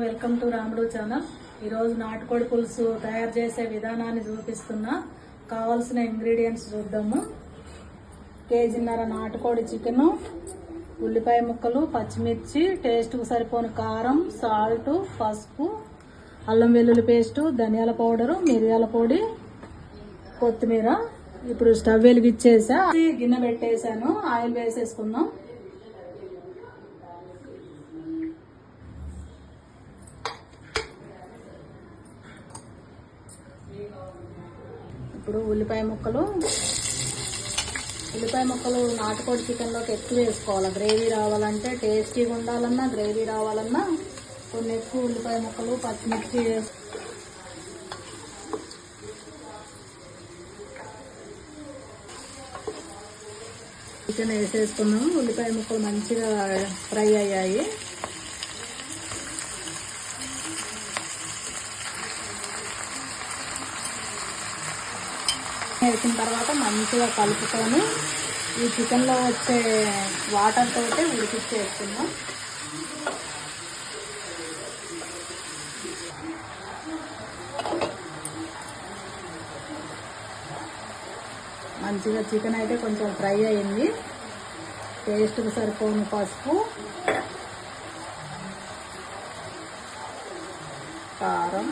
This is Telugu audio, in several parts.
వెల్కమ్ టు రాముడు ఛానల్. ఈరోజు నాటుకోడి పులుసు తయారు చేసే విధానాన్ని చూపిస్తున్నా కావాల్సిన ఇంగ్రీడియంట్స్ చూద్దాము. కేజీన్నర నాటుకోడి చికెను ఉల్లిపాయ ముక్కలు పచ్చిమిర్చి టేస్ట్కు సరిపోని కారం సాల్ట్ పసుపు అల్లం వెల్లుల్లి పేస్టు ధనియాల పౌడరు మిరియాల పొడి కొత్తిమీర. ఇప్పుడు స్టవ్ వెలిగిచ్చేసా. గిన్నె పెట్టేశాను. ఆయిల్ వేసేసుకుందాం. ఇప్పుడు ఉల్లిపాయ ముక్కలు. ఉల్లిపాయ ముక్కలు నాటుకోడి చికెన్లోకి ఎక్కువ వేసుకోవాలి. గ్రేవీ రావాలంటే టేస్టీగా ఉండాలన్నా గ్రేవీ రావాలన్నా కొన్ని ఎక్కువ ఉల్లిపాయ ముక్కలు పచ్చిమిర్చి చికెన్ వేసేసుకున్నాము. ఉల్లిపాయ ముక్కలు మంచిగా ఫ్రై అయ్యాయి. వేసిన తర్వాత మంచిగా కలుపుకొని ఈ చికెన్లో వచ్చే వాటర్ తోటే ఉడికిచ్చేసుకుందాం మంచిగా చికెన్ అయితే కొంచెం ఫ్రై అయింది. టేస్ట్కి సరిపోని పసుపు కారం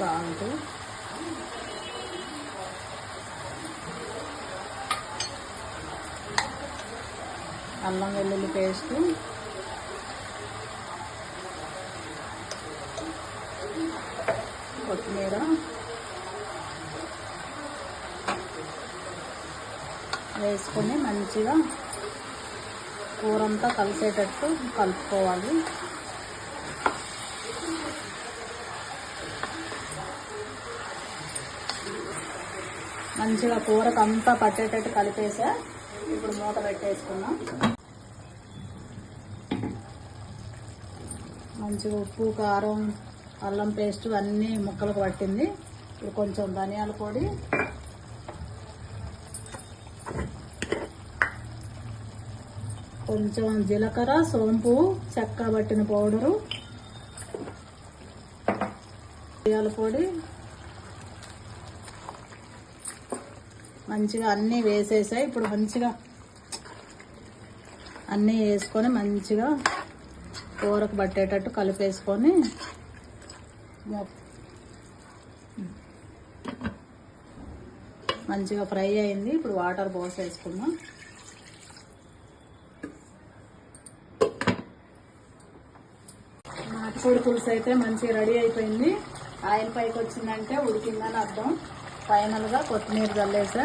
సాల్ట్ అల్లం వెల్లుల్లి పేస్టు. కొత్తిమీర. వేసుకొని మంచిగా కూరంతా కలిసేటట్టు కలుపుకోవాలి. మంచిగా కూరకు అంతా పట్టేటట్టు కలిపేసా. ఇప్పుడు మూత పెట్టేసుకున్నాం. మంచిగా ఉప్పు కారం అల్లం పేస్ట్ అన్నీ ముక్కలకు పట్టింది. ఇప్పుడు కొంచెం ధనియాల పొడి. కొంచెం జీలకర్ర సోంపు చెక్క పట్టిన పౌడరు. ధనియాల పొడి. మంచిగా అన్నీ వేసేసాయి. ఇప్పుడు మంచిగా అన్నీ వేసుకొని మంచిగా కూరకు పట్టేటట్టు కలిపేసుకొని మంచిగా ఫ్రై అయింది. ఇప్పుడు వాటర్ పోసేసుకుందాం. నాటుకోడి పులుసు అయితే మంచిగా రెడీ అయిపోయింది. ఆయిల్ పైకి వచ్చిందంటే ఉడికిందని అర్థం. ఫైనల్గా కొత్తిమీర చల్లేసా?